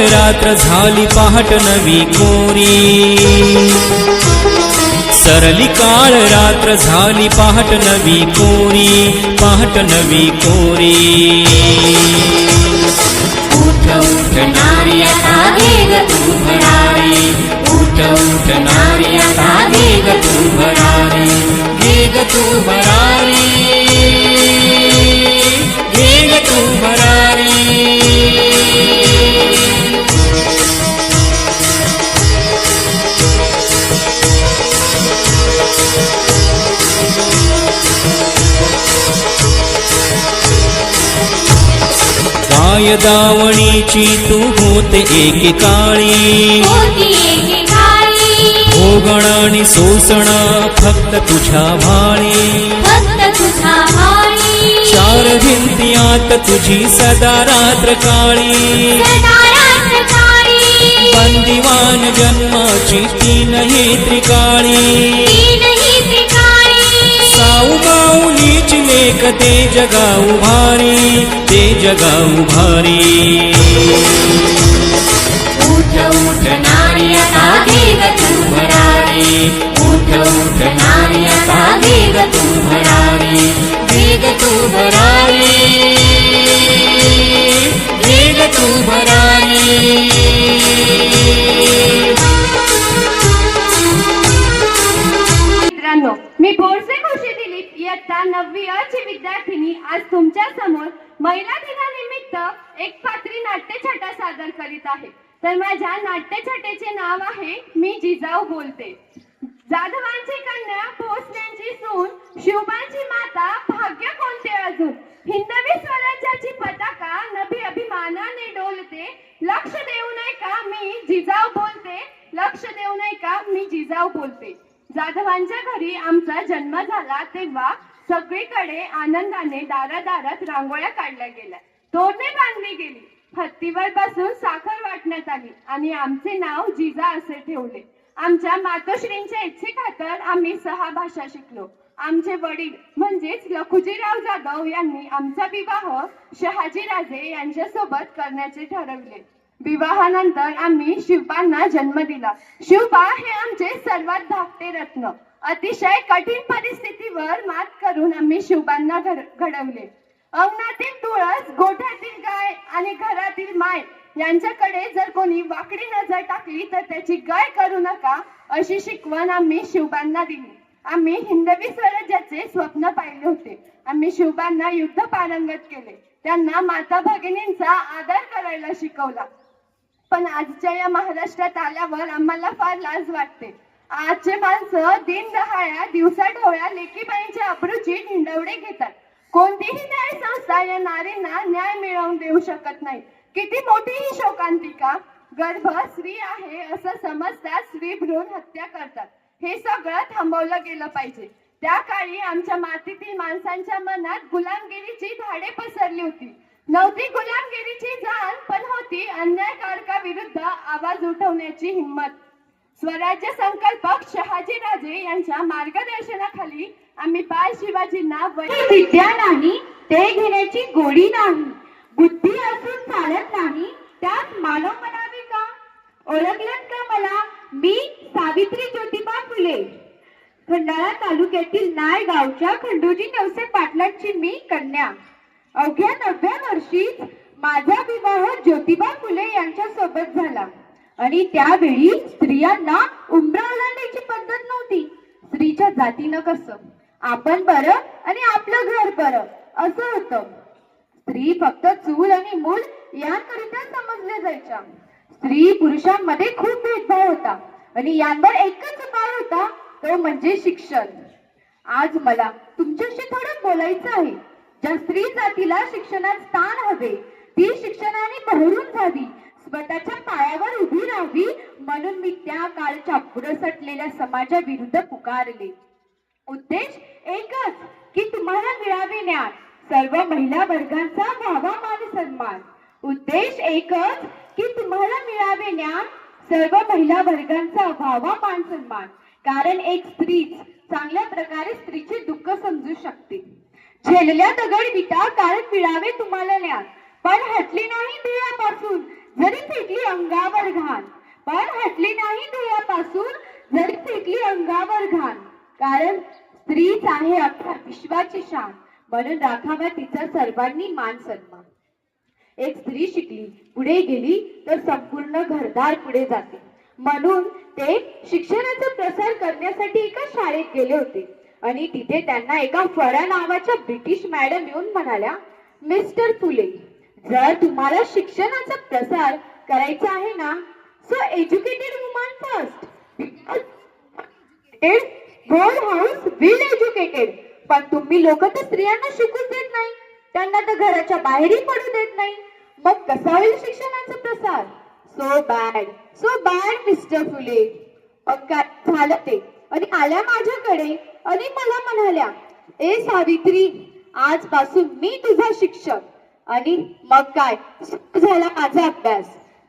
रात्र झाली पहाट नवी कोरी. सरली काळ रात्र झाली पहाट नवी कोरी पहाट नवी कोरी. उठ उठ नारी आता वेग तू भरारी. उठ उठ नारी आता वेग तू भरारी. वेग तू भरारी. काय दावणीची तू होते होती एकेकाळी भोगण आणि सोसण फक्त तुझ्या भाळी. चार भिंतीयात तुझी सदा रात्र काळी. काळी. बंदिवान जन्माची तीनही त्रिकाळी. माऊलीची लेख ते जगा उभारी ते जगा उभारी उठ उठ नारी आता वेग तू भरारी. उठ उठ नारी आता वेग तू भरारी. वेग तू भरारी. नववी अ ची विद्यार्थिनी आज तुमच्यासमोर महिला दिनानिमित्त एक पात्री नाट्यछटा सादर करीत आहे. तर माझ्या नाट्यछटेचे नाव आहे मी जिजाऊ बोलते. जाधवांची कन्या भोसल्यांची सून शिवबांची माता भाग्य कोणते अजून? हिंदवी स्वराज्याची पताका नभी अभिमानाने डोलते. लक्ष देऊ नये का मी जिजाऊ बोलते? लक्ष देऊ नये का मी जिजाऊ बोलते? जाधवांच्या घरी आमचा जन्म झाला तेव्हा सगळीकडे आनंदाने दारादारात रांगोळ्या काढल्या गेल्या. तोरणे बांधली गेली. हत्तीवर बसून साखर वाटण्यात आली आणि आमचे नाव जिजा असे ठेवले. आमच्या मातोश्रींच्या इच्छेखातर आम्ही सहा भाषा शिकलो. आमचे वडील म्हणजेच लखुजीराव जाधव यांनी आमचा विवाह शहाजीराजे यांच्यासोबत करण्याचे ठरवले. विवाहानंतर आम्ही शिवपांना जन्म दिला. शिवपा हे आमचे सर्वात धाकटे रत्न. अतिशय कठीण परिस्थितीवर मात करून आम्ही शिवबांना घडवले. अंगणातील तुळस गोठ्यातील गाय आणि घरातील माय यांच्याकडे जर कोणी वाकडी नजर टाकली तर त्याची गाय करू नका अशी शिकवण आम्ही शिवबांना दिली. आम्ही हिंदवी स्वराज्याचे स्वप्न पाहिले होते. आम्ही शिवबांना युद्ध पारंगत केले. त्यांना माता भगिनींचा आदर करायला शिकवला. पण आजच्या या महाराष्ट्रात आल्यावर आम्हाला फार लाज वाटते. आजचे माणसं दिन दहाळ्या दिवसा ढोळ्या लेकीबाईंच्या अब्रूची ढिंडवडे घेतात. कोणतीही न्याय संस्था या नारींना न्याय मिळवून देऊ शकत नाही. किती मोठी ही शोकांतिका. गर्भ स्त्री आहे असं समजता स्त्री भ्रूण हत्या करतात. हे सगळं थांबवलं गेलं पाहिजे. त्या काळी आमच्या मातीतील माणसांच्या मनात गुलामगिरीची धाडे पसरली होती. नव्हती गुलामगिरीची जाण पण होती अन्यायकारकाविरुद्ध आवाज उठवण्याची हिंमत. स्वराज्य संकल्पक शहाजी राजे यांच्या मार्गदर्शनाखाली आम्ही बाल शिवाजींना विद्या नाही ते घेण्याची गोडी नाही बुद्धी असून चालत नाही त्यात मानव म्हणावे का? ओळखलं का मला? मी सावित्री ज्योतिबा फुले. खंडाळा तालुक्यातील नाय गावच्या खंडोजी नवसे पाटलांची मी कन्या. अवघ्या नवव्या वर्षी माझा विवाह ज्योतिबा फुले यांच्या सोबत झाला. आणि त्यावेळी स्त्रियांना उमरा ओलांडायची पद्धत नव्हती. स्त्रीच्या जातीनं कसं? आपण बरं आणि आपलं घर बरं असं होतं. स्त्री फक्त चूल आणि मूल यांकरिता समजल्या जायच्या. स्त्री पुरुषांमध्ये खूप भेदभाव होता आणि यांवर एकच उपाय होता तो म्हणजे शिक्षण. आज मला तुमच्याशी थोडं बोलायचं आहे. ज्या स्त्री जातीला शिक्षणात स्थान हवे ती शिक्षणाने बहरून जावी स्वतःच्या पायावर उभी राहावी. म्हणून मी त्या काळच्या पुरसटलेल्या समाजाविरुद्ध पुकारले. उद्देश एकच की तुम्हाला मिळावे ज्ञान सर्व महिला वर्गांचा व्हावा मान सन्मान. उद्देश एकच की तुम्हाला मिळावे ज्ञान सर्व महिला वर्गांचा व्हावा मान सन्मान. कारण एक स्त्रीच चांगल्या प्रकारे स्त्रीचे दुःख समजू शकते. झेलल्या दगड विटा कारण मिळावे तुम्हाला ज्ञान पण हटली नाही ध्येयापासून जरी फेकली अंगावर घाण पण हटली नाही ध्येयापासून जरी फेकली अंगावर घाण. कारण स्त्रीच आहे अख्ख्या विश्वाची शान म्हणून राखावा तिचा सर्वांनी मान सन्मान. एक स्त्री शिकली पुढे गेली तर संपूर्ण घरदार पुढे जाते. म्हणून ते शिक्षणाचा प्रसार करण्यासाठी एका शाळेत गेले होते. आणि तिथे त्यांना एका फरा नावाच्या ब्रिटिश मॅडम येऊन म्हणाल्या मिस्टर फुले जर तुम्हाला शिक्षणाचा प्रसार करायचा आहे ना so educated woman first goal house will educated पण तुम्ही लोक तर स्त्रियांना शिकून देत नाही. त्यांना तर घराच्या बाहेरही पडू देत नाही. मग कसा होईल शिक्षणाचा प्रसार? So bad so bad mister Phule झालं ते. आणि आल्या माझ्याकडे आणि मला म्हणाल्या ए सावित्री आजपासून मी तुझा शिक्षक. आणि मग काय? झाला माझा अभ्यास.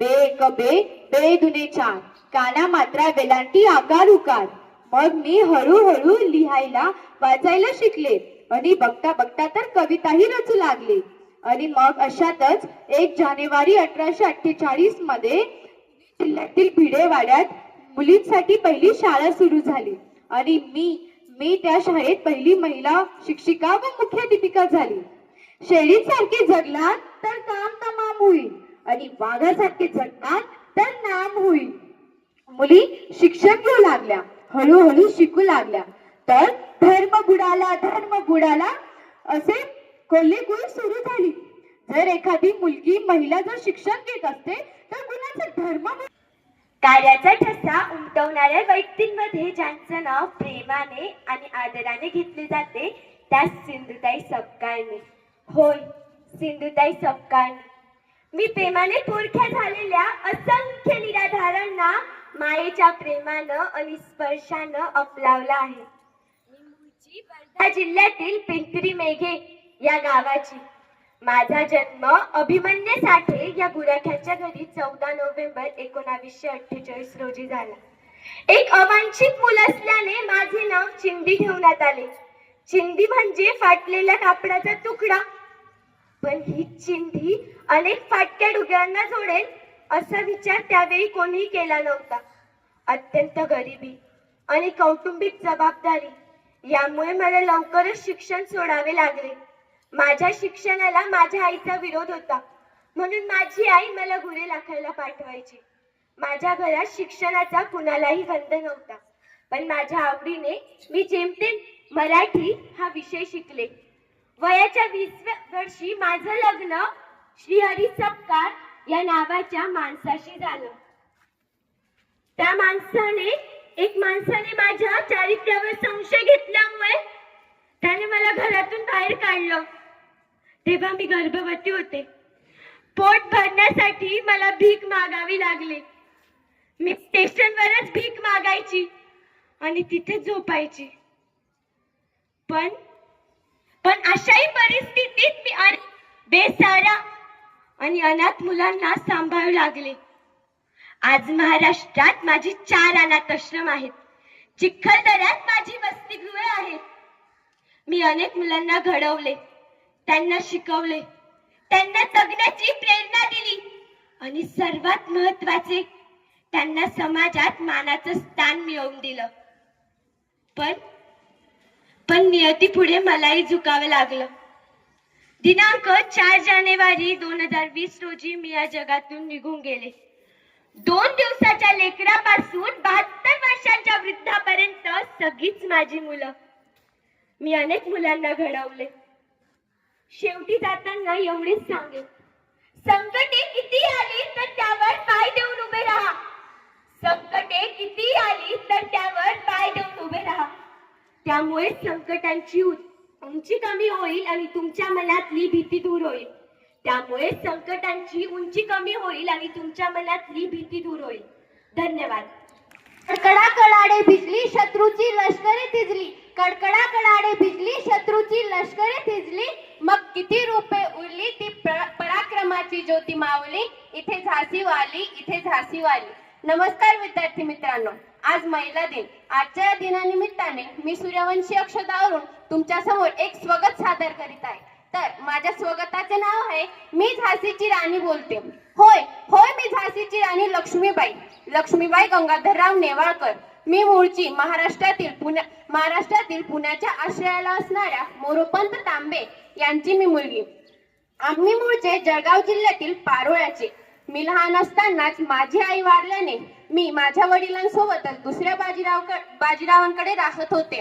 बे एक बे बे दुने चार. काना मात्रा वेलांटी आकार उकार. मग मी हळूहळू लिहायला वाचायला शिकले. आणि बघता बघता तर कविताही रचू लागले. आणि मग अशातच एक जानेवारी अठराशे अठ्ठेचाळीसमध्ये जिल्ह्यातील भिडेवाड्यात मुलींसाठी पहिली शाळा सुरू झाली. आणि मी मी त्या शाळेत पहिली महिला शिक्षिका व मुख्याध्यापिका झाली. शेळीसारखे जगलात तर काम तमाम होईल. आणि वाघासारखे जगतात तर नाम होईल. मुली शिक्षण घेऊ लागल्या. हळूहळू शिकू लागल्या. तर धर्म बुडाला धर्म बुडाला असे कोल्हेकुल सुरू झाली. जर एखादी मुलगी महिला जर शिक्षण घेत असते तर कुणाचा धर्म कार्याचा ठसा उमटवणाऱ्या व्यक्तींमध्ये ज्यांचं नाव प्रेमाने आणि आदराने घेतले जाते त्या सिंधुताई सपकाळणे होय सिंधुताई सपकाळणे मी प्रेमाने पोरख्या झालेल्या असंख्य निराधारांना मायेच्या प्रेमानं आणि स्पर्शानं अपलावला आहे. वर्धा जिल्ह्यातील पिंपरी मेघे या गावाची. माझा जन्म अभिमन्य साठे या गुराख्याच्या घरी चौदा नोव्हेंबर एकोणावीसशे अठ्ठेचाळीस रोजी झाला. एक अवांछित मूल असल्याने माझे नाव चिंबी घेवण्यात आले. चिंदी म्हणजे फाटलेल्या कापडाचा तुकडा. पण ही चिंधी अनेक फाटक्या डुग्यांना जोडेल असा विचार त्यावेळी कोणीही केला नव्हता. अत्यंत गरिबी आणि कौटुंबिक जबाबदारी यामुळे मला लवकरच शिक्षण सोडावे लागले. माझ्या शिक्षणाला माझ्या आईचा विरोध होता. म्हणून माझी आई मला गुरे लाखायला पाठवायची. माझ्या घरात शिक्षणाचा कुणालाही गंध नव्हता. पण माझ्या आवडीने मी जेमतेम मराठी हा विषय शिकले. वयाच्या वीसव्या वर्षी माझं लग्न श्रीहरी सपकार या नावाच्या माणसाशी झालं. त्या माणसाने एक माणसाने माझ्या चारित्र्यावर संशय घेतल्यामुळे त्याने मला घरातून बाहेर काढलं. तेव्हा मी गर्भवती होते. पोट भरण्यासाठी मला भीक मागावी लागली. मी स्टेशनवरच भीक मागायची आणि तिथे झोपायची. पण पण अशाही परिस्थितीत मी बेसारा आणि अनाथ मुलांना सांभाळू लागले. आज महाराष्ट्रात माझी चार अनाथ आश्रम आहेत. चिखलदऱ्यात माझी वसतिगृहे आहेत मी अनेक मुलांना घडवले त्यांना शिकवले त्यांना जगण्याची प्रेरणा दिली आणि सर्वात महत्त्वाचे त्यांना समाजात मानाचं स्थान मिळवून दिलं. पण पण नियती पुढे मलाही झुकावं लागलं. दिनांक चार जानेवारी दोन हजार वीस रोजी मी या जगातून निघून गेले. दोन दिवसाच्या लेकरापासून बहात्तर वर्षांच्या वृद्धापर्यंत सगळीच माझी मुलं. मी अनेक मुलांना घडवले. शेवटी जाताना एवढेच सांगेन. संकटे किती आली तर त्यावर पाय देऊन उभे राहा संकटे किती आली तर त्यावर पाय देऊन उभे राहा त्यामुळे संकटांची उ- उंची कमी होईल आणि तुमच्या मनातली भीती दूर होईल. त्यामुळे संकटांची उंची कमी होईल आणि तुमच्या मनातली भीती दूर होईल. धन्यवाद. कडकडाकडे भिजली शत्रूची लष्करे थिजली. कडकडाकडाडे भिजली शत्रूची लष्करे थिजली. मग किती रूपे उरली ती पराक्रमाची ज्योती मावली इथे झासी वाली इथे झासी वाली नमस्कार विद्यार्थी मित्रांनो. आज महिला दिन. आजच्या या दिनानिमित्ताने मी सूर्यवंशी अक्षतावरून तुमच्यासमोर एक स्वगत सादर करीत आहे. तर माझ्या स्वगताचे नाव आहे मी झाशीची राणी बोलते. होय होय मी झाशीची राणी लक्ष्मीबाई. लक्ष्मीबाई गंगाधरराव नेवाळकर. मी मूळची महाराष्ट्रातील पुण्या महाराष्ट्रातील पुण्याच्या आश्रयाला असणाऱ्या मोरोपंत तांबे यांची मी मुलगी. आम्ही मूळचे जळगाव जिल्ह्यातील पारोळ्याचे. मी लहान असतानाच माझी आई वारल्याने मी माझ्या वडिलांसोबतच दुसऱ्या बाजीराव बाजीरावांकडे राहत होते.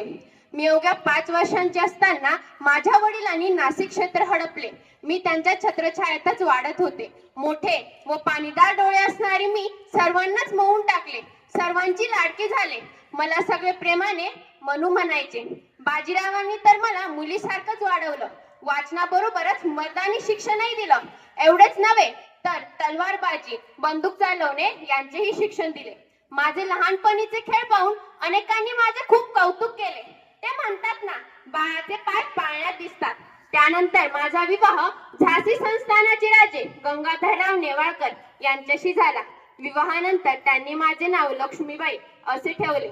मी अवघ्या पाच वर्षांचे असताना माझ्या वडिलांनी नाशिक क्षेत्र हडपले. मी त्यांच्या छत्रछायातच वाढत होते. मोठे व पाणीदार डोळे असणारे मी सर्वांनाच मोहून टाकले. सर्वांची लाडकी झाले. मला सगळे प्रेमाने मनू म्हणायचे. बाजीरावांनी तर मला मुलीसारखंच वाढवलं. वाचनाबरोबरच मर्दानी शिक्षणही दिलं. एवढेच नव्हे तर तलवारबाजी बंदूक चालवणे यांचेही शिक्षण दिले. माझे लहानपणीचे खेळ पाहून अनेकांनी माझे खूप कौतुक केले. ते म्हणतात ना बाळाचे पाय पाळण्यात दिसतात. त्यानंतर माझा विवाह झाशी संस्थानाचे राजे गंगाधरराव नेवाळकर यांच्याशी झाला. विवाहानंतर त्यांनी माझे नाव लक्ष्मीबाई असे ठेवले.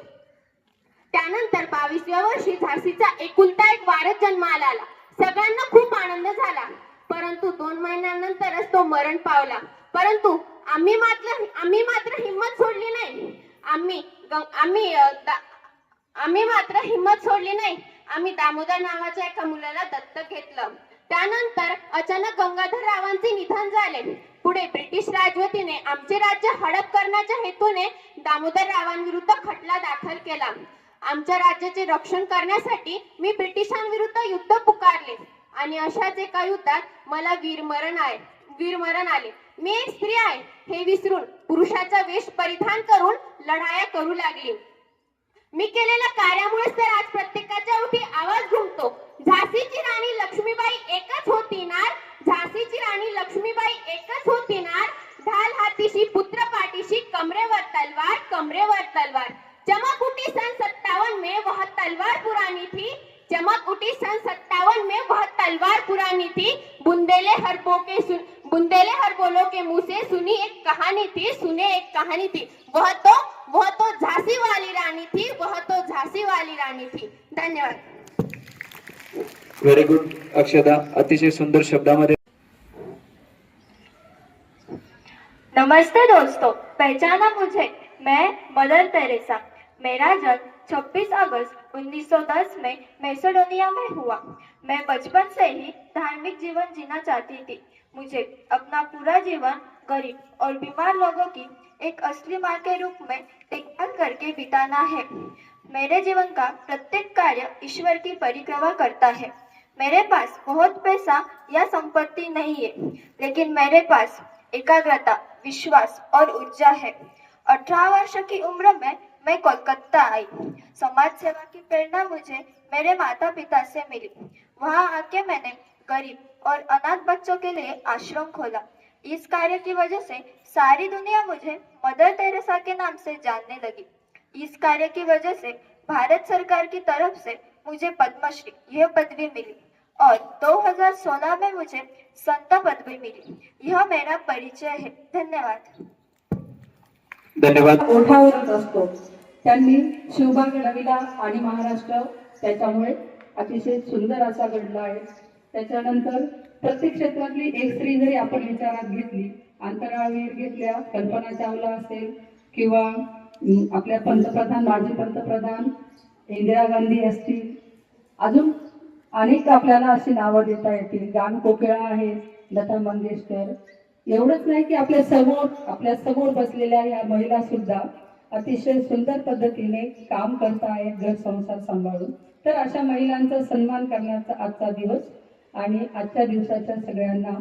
त्यानंतर बावीसव्या वर्षी झाशीचा एकुलता एक वारस जन्माला आला. सगळ्यांना खूप आनंद झाला. परंतु दोन महिन्यानंतरच तो मरण पावला. परंतु आम्ही मात्र आम्ही मात्र हिंमत सोडली नाही. आम्ही आम्ही आम्ही मात्र हिंमत सोडली नाही. आम्ही दामोदर नावाच्या एका मुलाला दत्तक घेतलं. त्यानंतर अचानक गंगाधर रावांचे निधन झाले. पुढे ब्रिटिश राजवटीने आमचे राज्य हडप करण्याच्या हेतूने दामोदर रावांविरुद्ध खटला दाखल केला. आमच्या राज्याचे रक्षण करण्यासाठी मी ब्रिटिशांविरुद्ध युद्ध पुकारले. आणि अशाच एका युद्धात मला वीरमरण आहे वीरमरण आले. मी एक स्त्री आहे हे विसरून पुरुषाचा वेश परिधान करून लढाया करू लागली. मी केलेल्या कार्यामुळेच तर आज प्रत्येकाच्या उठी आवाज घुमतो. झाशीची राणी लक्ष्मीबाई एकच होती नार. झाशीची राणी लक्ष्मीबाई एकच होती नार. ढाल हातीशी पुत्र पाठीशी कमरेवर तलवार कमरेवर तलवार. चमक उठी सन सत्तावन मे वह तलवार पुराणी थी. चमक उठी सन सत्तावन में वह तलवार पुरानी थी। बुंदेले हर के सुन बुंदेले हर बोलो के मुँह से सुनी एक कहानी थी सुने एक कहानी थी। वह तो वह तो झांसी वाली रानी थी वह तो झांसी वाली रानी थी। धन्यवाद। व्हेरी गुड अक्षदा। अतिशय सुंदर शब्दामध्ये नमस्ते दोस्तों पहचाना मुझे। मैं मदर तेरेसा मेरा जन्म 26 अगस्त 1910 में मैसेडोनिया में हुआ। मैं बचपन से ही धार्मिक जीवन जीना चाहती थी। मुझे अपना पूरा जीवन गरीब और बीमार लोगों की एक असली माँ के रूप में देखभाल करके बिताना है। मेरे जीवन का प्रत्येक कार्य ईश्वर की परिक्रमा करता है। मेरे पास बहुत पैसा या संपत्ति नहीं है, लेकिन मेरे पास एकाग्रता, विश्वास और ऊर्जा है। अठारह वर्ष की उम्र में मैं कोलकाता आई समाज सेवा की प्रेरणा मुझे मेरे माता पिता से मिली। वहाँ आके मैंने गरीब और अनाथ बच्चों के लिए आश्रम खोला। इस कार्य की वजह से सारी दुनिया मुझे मदर तेरेसा के नाम से जानने लगी। इस कार्य की वजह से भारत सरकार की तरफ़ से मुझे पद्मश्री, यह पदवी मिली। और 2016 में मुझे संत पदवी मिली। यह मेरा परिचय है। धन्यवाद। धन्यवाद. ओठावरच असतो. त्यांनी शिवभाग घडविला आणि महाराष्ट्र त्याच्यामुळे अतिशय सुंदर असा घडला आहे. त्याच्यानंतर प्रत्येक क्षेत्रातली एक स्त्री जरी आपण विचारात घेतली अंतराळवीर घेतल्या कल्पना चावला असेल किंवा आपल्या पंतप्रधान माजी पंतप्रधान इंदिरा गांधी असतील अजून अनेक आपल्याला अशी नावं देता येतील. गान कोकिळा आहे लता मंगेशकर एवढंच नाही की आपल्यासमोर आपल्यासमोर बसलेल्या या महिला सुद्धा अतिशय सुंदर पद्धतीने काम करता आहेत घर संसार सांभाळून. तर अशा महिलांचा सन्मान करण्याचा आजचा दिवस आणि आजच्या दिवसाच्या सगळ्यांना